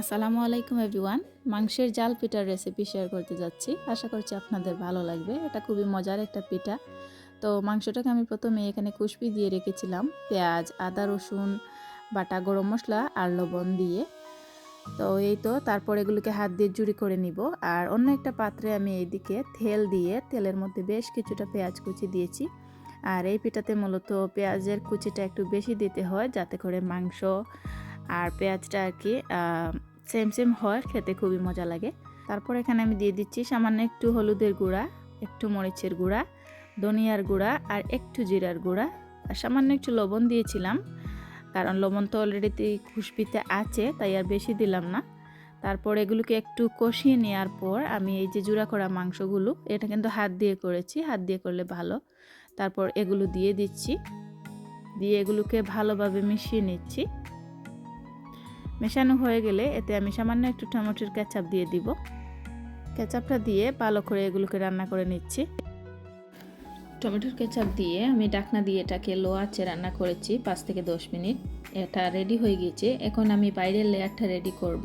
আসসালামু আলাইকুম এভরিওয়ান। মাংসের জাল পিঠার রেসিপি শেয়ার করতে যাচ্ছি। আশা করছি আপনাদের ভালো লাগবে। এটা খুবই মজার একটা পিঠা। তো মাংসটাকে আমি প্রথমে এখানে কুশপি দিয়ে রেখেছিলাম। পেঁয়াজ, আদা, রসুন, বাটা, গরম মশলা আর লবণ দিয়ে। তো এই তো, তারপর এগুলোকে হাত দিয়ে জুড়ি করে নিব। আর অন্য একটা পাত্রে আমি এইদিকে তেল দিয়ে, তেলের মধ্যে বেশ কিছুটা পেঁয়াজ কুচি দিয়েছি। আর এই পিঠাতে মূলত পেঁয়াজের কুচিটা একটু বেশি দিতে হয়, যাতে করে মাংস আর পেঁয়াজটা আর কি সেম সেম হয়, খেতে খুবই মজা লাগে। তারপর এখানে আমি দিয়ে দিচ্ছি সামান্য একটু হলুদের গুঁড়া, একটু মরিচের গুঁড়া, ধনিয়ার গুঁড়া আর একটু জিরার গুঁড়া। আর সামান্য একটু লবণ দিয়েছিলাম, কারণ লবণ তো অলরেডি খুশপিতে আছে, তাই আর বেশি দিলাম না। তারপর এগুলোকে একটু কষিয়ে নেওয়ার পর আমি এই যে জুড়া করা মাংসগুলো, এটা কিন্তু হাত দিয়ে করেছি, হাত দিয়ে করলে ভালো। তারপর এগুলো দিয়ে দিচ্ছি, দিয়ে এগুলোকে ভালোভাবে মিশিয়ে নিচ্ছি। মেশানো হয়ে গেলে এতে আমি সামান্য একটু টমেটোর কেচাপ দিয়ে দিব। কেচাপটা দিয়ে ভালো করে এগুলোকে রান্না করে নিচ্ছি। টমেটোর কেচাপ দিয়ে আমি ডাকনা দিয়ে এটাকে লো আঁচে রান্না করেছি পাঁচ থেকে দশ মিনিট। এটা রেডি হয়ে গিয়েছে। এখন আমি বাইরের লেয়ারটা রেডি করব।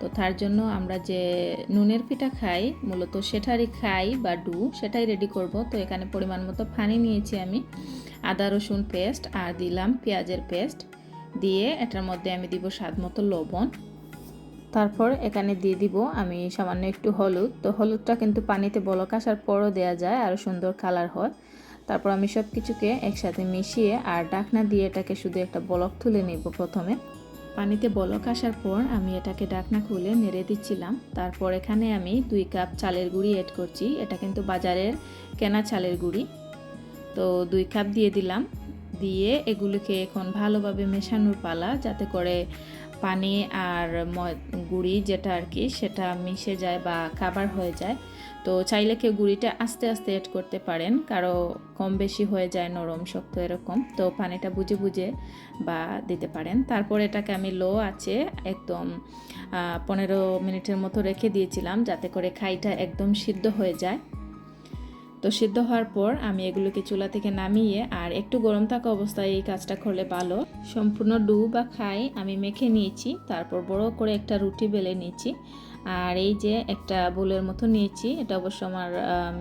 তো তার জন্য আমরা যে নুনের পিঠা খাই, মূলত সেটারই খাই বা ডু, সেটাই রেডি করব। তো এখানে পরিমাণ মতো পানি নিয়েছি আমি। আদা রসুন পেস্ট আর দিলাম পেঁয়াজের পেস্ট দিয়ে এটার মধ্যে আমি দিব স্বাদ মতো লবণ। তারপর এখানে দিয়ে দিব আমি সামান্য একটু হলুদ। তো হলুদটা কিন্তু পানিতে বলক আসার পরও দেওয়া যায়, আরও সুন্দর কালার হয়। তারপর আমি সব কিছুকে একসাথে মিশিয়ে আর ডাকনা দিয়ে এটাকে শুধু একটা বলক তুলে নেব প্রথমে। পানিতে বলক আসার পর আমি এটাকে ডাকনা খুলে নেড়ে দিচ্ছিলাম। তারপর এখানে আমি দুই কাপ চালের গুঁড়ি অ্যাড করছি। এটা কিন্তু বাজারের কেনা চালের গুঁড়ি। তো দুই কাপ দিয়ে দিলাম। দিয়ে এগুলোকে এখন ভালোভাবে মেশানোর পালা যাতে করে পানি আর গুড়ি যেটা আর কি সেটা মিশে যায় বা খাবার হয়ে যায়। তো চাইলে কেউ গুঁড়িটা আস্তে আস্তে এড করতে পারেন, কারও কম বেশি হয়ে যায়, নরম, শক্ত এরকম। তো পানিটা বুঝে বুঝে বা দিতে পারেন। তারপর এটাকে আমি লো আছে একদম পনেরো মিনিটের মতো রেখে দিয়েছিলাম যাতে করে খাইটা একদম সিদ্ধ হয়ে যায়। তো সিদ্ধ হওয়ার পর আমি এগুলোকে চুলা থেকে নামিয়ে আর একটু গরম থাকা অবস্থায় এই কাজটা করলে ভালো। সম্পূর্ণ ডু বা খাই আমি মেখে নিয়েছি, তারপর বড় করে একটা রুটি বেলে নিয়েছি। আর এই যে একটা বোলের মতো নিয়েছি, এটা অবশ্য আমার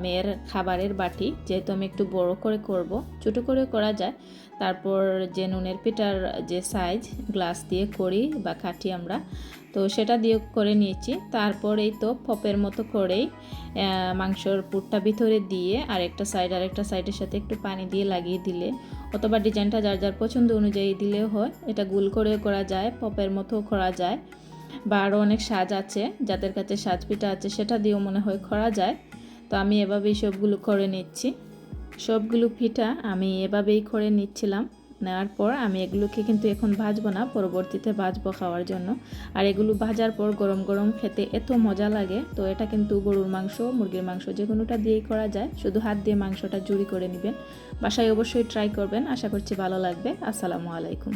মেয়ের খাবারের বাটি। যেহেতু আমি একটু বড় করে করব, ছোটো করে করা যায়। তারপর যে নুনের পিঠার যে সাইজ গ্লাস দিয়ে করি বা কাটি আমরা। তো সেটা দিয়ে করে নিয়েছি। তারপরেই তো পপের মতো করেই মাংসর পুরটা ভিতরে দিয়ে আর একটা সাইড আর একটা সাইডের সাথে একটু পানি দিয়ে লাগিয়ে দিলে, অথবা ডিজাইনটা যার যার পছন্দ অনুযায়ী দিলেও হয়। এটা গুল করেও করা যায়, পপের মতো করা যায়। বা আরও অনেক সাজ আছে, যাদের কাছে সাজ পিঠা আছে সেটা দিয়েও মনে হয় করা যায়। তো আমি এভাবেই সবগুলো করে নিচ্ছি। সবগুলো পিঠা আমি এভাবেই করে নিচ্ছিলাম। নেওয়ার পর আমি এগুলোকে কিন্তু এখন ভাজবো না, পরবর্তীতে ভাজবো খাওয়ার জন্য। আর এগুলো ভাজার পর গরম গরম খেতে এত মজা লাগে, তো এটা কিন্তু গরুর মাংস, মুরগির মাংস যে কোনোটা দিয়েই করা যায়। শুধু হাত দিয়ে মাংসটা জুড়ি করে নেবেন। বাসায় অবশ্যই ট্রাই করবেন, আশা করছি ভালো লাগবে। আসসালামু আলাইকুম।